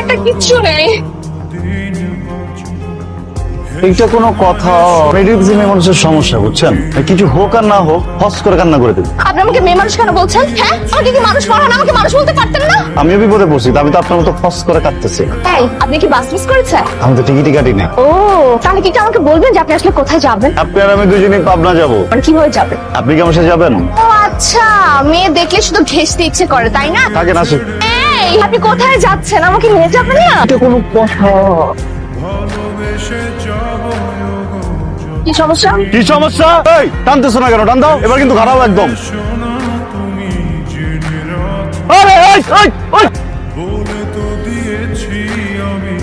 একটা কিচ্ছু নেই। এইটা কোনো কথা। মেডিসিন মানুষের সমস্যা বুঝছেন? কিছু হোক আর না হোক হস করে কান্না করে দেবে। আপনি আমাকে মেয়ে মানুষ কেন বলছেন? হ্যাঁ? আমাকে কি মানুষ পড়ান আমাকে মানুষ বলতে পারতেন না? আমিও বিপদে পড়ছি আমি তো আপনার মতো ফস করে কাটতেছি এই আপনি কি বাস মিস করেছেন? আমি তো টিকিটই কাটি না ও তাহলে কি আমাকে বলবেন যে আপনি আসলে কোথায় যাবেন? আপনি আর আমি দুজনেই পাবনা যাব। মানে কীভাবে যাবেন আপনি কি আমার সাথে যাবেন? ও আচ্ছা মেয়ে দেখলে শুধু ঘেসতে ইচ্ছে করে তাই না? থাকেন আসুন। এই আপনি কোথায় যাচ্ছেন? আমাকে নিয়ে যাবেন না? এটা কোনো কথা। কি সমস্যা? কি সমস্যা? এই টানতেছ না কেন? টান দাও। এবার কিন্তু খারাপ একদম। আরে এই এই ওই! বলে তো দিয়েছি আমি।